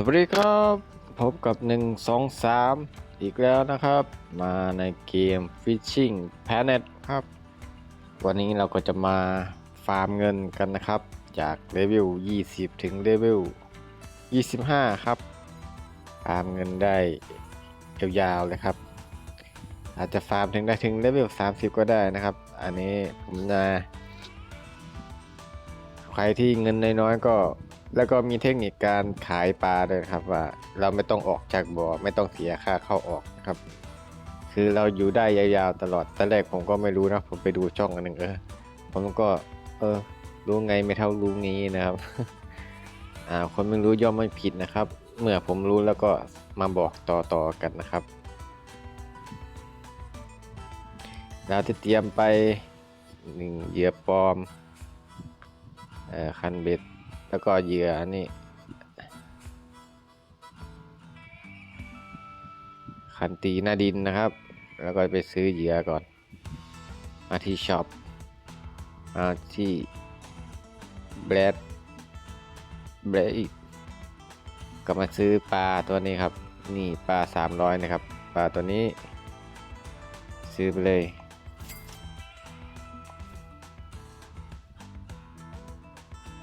สวัสดีครับ พบกับ 1 2 3 อีกแล้วนะครับ มาในเกม Fishing Planet ครับ วันนี้เราก็จะมาฟาร์มเงินกันนะครับ จากเลเวล 20 ถึงเลเวล 25 ครับ ฟาร์มเงินได้ยาวๆเลยครับ อาจจะฟาร์มถึงได้ถึงเลเวล 30 ก็ได้นะครับ อันนี้ผมจะใครที่เงินน้อยๆก็ แล้วก็มีเทคนิคการขายปลาด้วยครับว่า เราไม่ต้องออกจากบ่อไม่ต้องเสียค่าเข้าออกครับ คือเราอยู่ได้ยาวๆตลอดตอนแรกผมก็ไม่รู้นะผมไปดูช่องอันหนึ่งเออผมก็ เออ รู้ไงไม่เท่ารู้งี้นะครับ อ่า คนไม่รู้ย่อมไม่ผิดนะครับ เมื่อผมรู้แล้วก็มาบอกต่อๆกันนะครับเราจะเตรียมไปหนึ่งเหยื่อปลอมเอ่อคันเบ็ด แล้วก็เหยื่ออันนี้คันตีหน้าดินนะครับ แล้วก็ไปซื้อเหยื่อก่อน มาที่ช็อปมาที่แบรดแบรดอีกก็มาซื้อปลาตัวนี้ครับ นี่ปลา 300 นะครับ ปลาตัวนี้ ซื้อไปเลย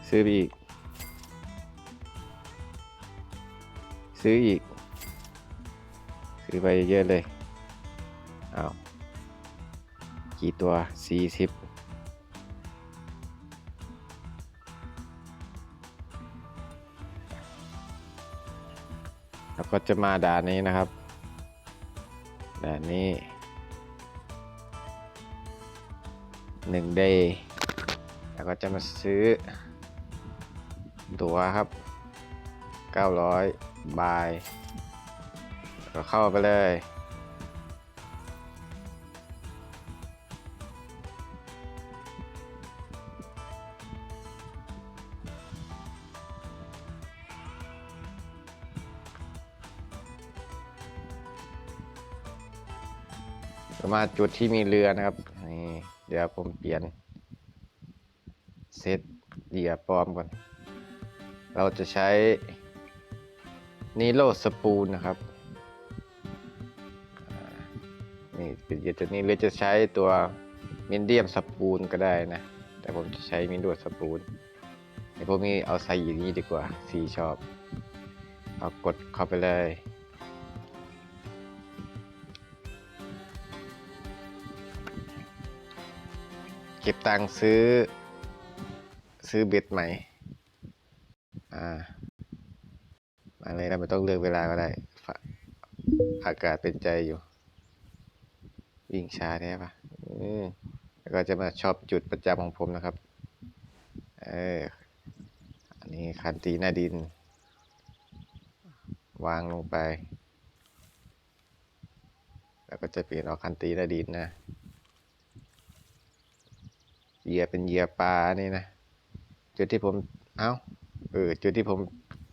ซื้อไปอีก ซื้ออีก ซื้อไปเยอะเลยอ้าวกี่ตัว 40แล้วก็จะมาด่านนี้นะครับ ด่านนี้หนึ่งเดย์แล้วก็จะมาซื้อ ตั๋วครับ 900 บายก็เข้าไปเลย มาจุดที่มีเรือนะครับนี่เดี๋ยวผมเปลี่ยนเซตเหยื่อปลอมก่อน เราจะใช้ นีโลสปูนนะครับนี่เป็นเหยื่อตัวนี้หรือจะใช้ตัวมินเดียมสปูนก็ได้นะ แต่ผมจะใช้มินโดสปูนในพวกนี้เอาใส่อย่างนี้ดีกว่าสีชอบ เอากดเข้าไปเลย เก็บตังค์ซื้อซื้อเบ็ดใหม่ อ่า มาเลยเราไม่ต้องเลือกเวลาก็ได้ อากาศเป็นใจอยู่ วิ่งช้าแท้ปะอืมแล้วก็จะมาชอบจุดประจำของผมนะครับ เออ อันนี้คันตีหน้าดิน วางลงไป แล้วก็จะเปลี่ยนเอาคันตีหน้าดินนะเหยื่อเป็นเหยื่อปลานี่นะ จุดที่ผม เอ้า เออ จุดที่ผม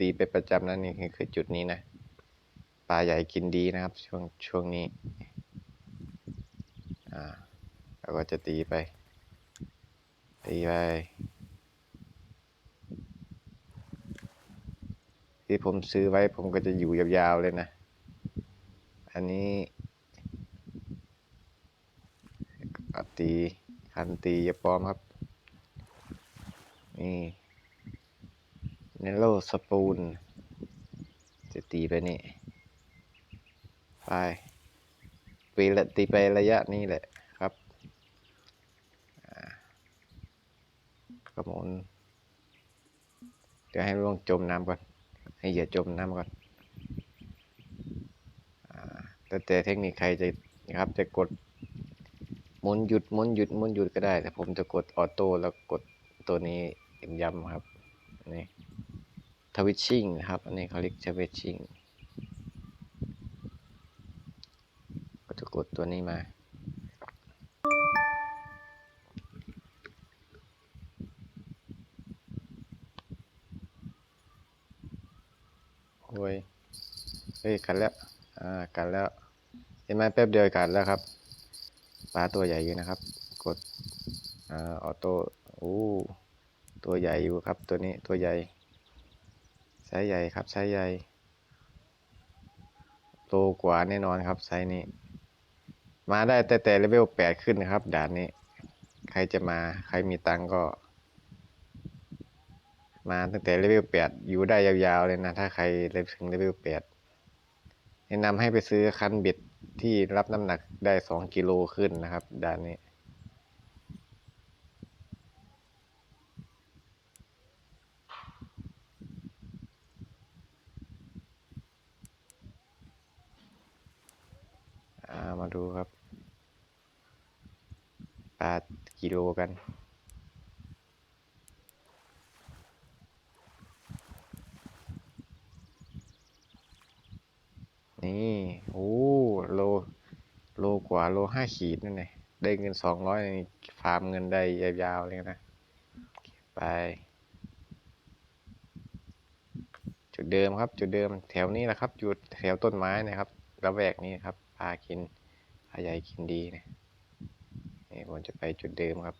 ตีเป็นประจำนั่นนี่คือจุดนี้นะปลาใหญ่กินดีนะครับช่วงช่วงนี้อ่าก็จะตีไป ตีไปที่ผมซื้อไว้ผมก็จะอยู่ยาวๆเลยนะ อันนี้ตีคันตีอย่าปลอมครับ นี่ เนโลสปูน จะตีไปนี่ ไปปีละตีไประยะนี้แหละครับกระหมุนเดี๋ยวให้ลวงจมน้ำก่อน ให้เหยื่อจมน้ำก่อนอ่าแต่แต่เทคนิคใครจะนะครับจะกดหมุนหยุดหมุนหยุดหมุนหยุดก็ได้ แต่ผมจะกดออโต้แล้วกดตัวนี้ย้ำครับนนี้ ทวิชชิ่งนะครับ อันนี้เขาเรียกทวิชชิ่งก็จะกดตัวนี้มา โอ้ย เฮ้ย กันแล้ว อ่า กันแล้ว เห็นไหมแป๊บเดียวกันแล้วครับ ปลาตัวใหญ่อยู่นะครับ กด อ่า ออโต้ โอ้ ตัวใหญ่อยู่ครับ ตัวนี้ ตัวใหญ่ ไซส์ใหญ่ครับไซส์ใหญ่โตกว่าแน่นอนครับไซส์นี้ มาได้แต่แต่เลเวลแปดขึ้นนะครับ ด่านนี้ ใครจะมาใครมีตังก็ มาตั้งแต่เลเวลแปดอยู่ได้ยาวๆเลยนะ ถ้าใครเลถึงเลเวลแปดแนะนำให้ไปซื้อคันบ็ดที่รับน้ำหนักได้สองกิโลขึ้นนะครับ ด่านนี้ อ่ามาดูครับปลากิโลกันนี่โอ้โลโลกว่าโลห้าขีดนั่นไงได้เงินสองร้อยฟาร์มเงินได้ยาวๆเลยนะไป จุดเดิมครับ จุดเดิมแถวนี้แหละครับ จุดแถวต้นไม้นะครับระแวกนี้ครับากินปลาใหญ่กินดีนะนี่ผมจะไปจุดเดิมครับ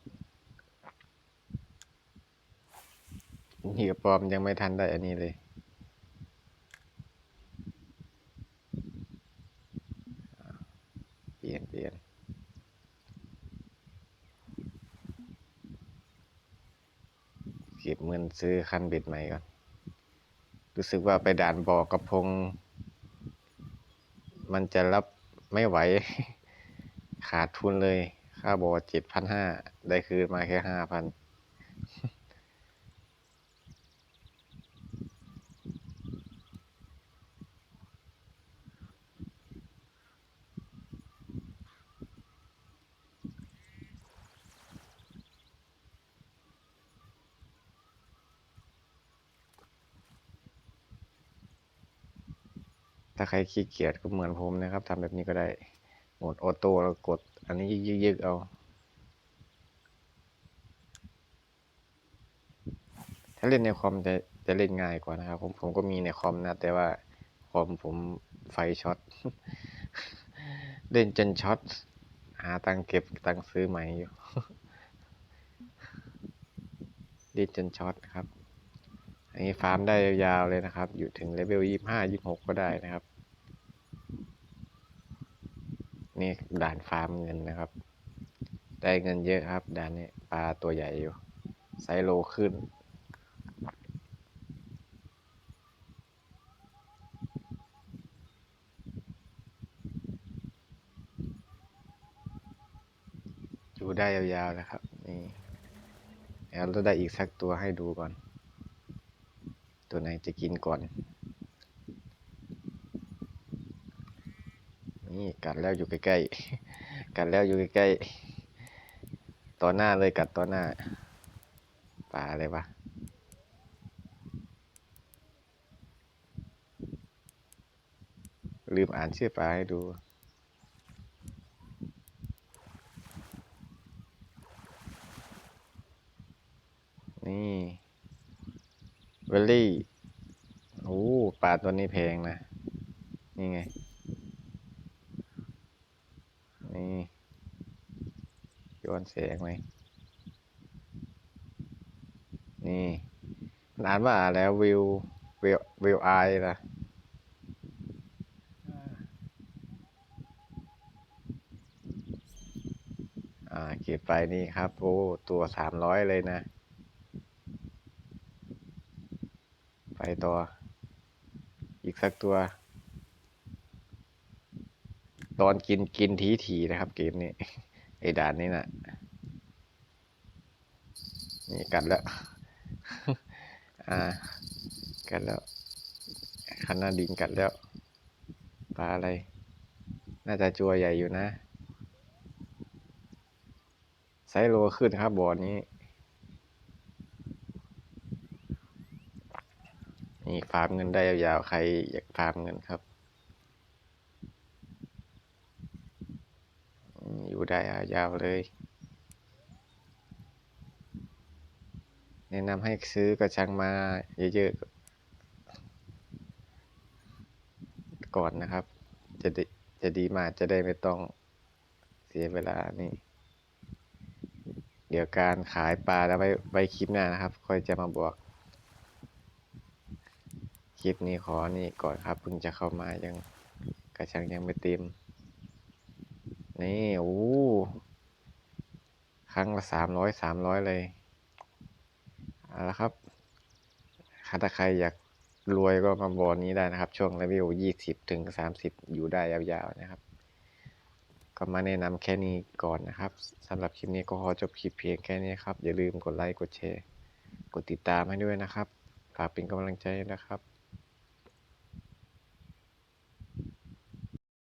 นี่กระปอมยังไม่ทันได้อันนี้เลยเปลี่ยนเปลี่ยนเก็บเงินซื้อคันเบ็ดใหม่ก่อน รู้สึกว่าไปด่านบ่อกระพง มันจะรับ ไม่ไหว ขาดทุนเลย ค่าบอเจ็ดพันห้า ได้คืนมาแค่ห้าพัน ถ้าใครขี้เกียจก็เหมือนผมนะครับทำแบบนี้ก็ได้โหมดออโต้แล้วกด อันนี้ยึกๆเอาถ้าเล่นในคอมจะจะเล่นง่ายกว่านะครับ ผมผมก็มีในคอมนะ แต่ว่าคอมผมไฟช็อตเล่นจนช็อตหาตังเก็บตังซื้อใหม่อยู่เล่นจนช็อตครับ อันนี้ฟาร์มได้ยาวๆเลยนะครับ อยู่ถึงเลเวลยี่ห้ายี่หกก็ได้นะครับ นี่ด่านฟาร์มเงินนะครับ ได้เงินเยอะครับด่านนี้ปลาตัวใหญ่อยู่ไซโลขึ้น อยู่ได้ยาวๆนะครับ นี่แล้วเราได้อีกสักตัวให้ดูก่อน ตัวไหนจะกินก่อน นี่กัดแล้วอยู่ใกล้ๆ กัดแล้วอยู่ใกล้ๆ ต่อหน้าเลยกัดต่อหน้าปลาอะไรวะลืมอ่านชื่อปลาให้ดู นี่เวลลี่ โอ้ ปลาตัวนี้แพงนะ นี่ไง นี่ ย้อนแสงไหมนี่นานว่าแล้ววิววิววิวไอนะอ่าเก็บไปนี่ครับโอ้ตัวสามร้อยเลยนะ ไปต่อ อีกสักตัว ตอนกินกินทีทีนะครับเกมนี้ ไอ้ด่านนี้นะ่ะนี่กัดแล้ว อ่า กัดแล้วคันหน้าดินกัดแล้ว ปลาอะไร น่าจะจัวใหญ่อยู่นะไซส์โลขึ้นครับบ่อนี้ นี่ฟาร์มเงินได้ยาวๆ ใครอยากฟาร์มเงินครับ อืมอยู่ได้ยาวเลย แนะนำให้ซื้อกระชังมาเยอะๆ ก่อนนะครับ จะดีจะดีมากจะได้ไม่ต้องเสียเวลานี่ เดี๋ยวการขายปลาแล้วไว้ไว้คลิปหน้านะครับ ค่อยจะมาบอกคลิปนี้ขอนี่ก่อนครับเพิ่งจะเข้ามายังกระชังยังไม่เต็ม นี่โอ้ครั้งละสามร้อยสามร้อยเลยเอาละครับถ้าใครอยากรวยก็มาบอร์นี้ได้นะครับ ช่วงเลเวลยี่สิบถึงสามสิบอยู่ได้ยาวๆนะครับ ก็มาแนะนำแค่นี้ก่อนนะครับสำหรับคลิปนี้ก็ขอจบคลิปเพียงแค่นี้ครับ อย่าลืมกดไลค์กดแชร์ กดติดตามให้ด้วยนะครับ ฝากเป็นกำลังใจนะครับ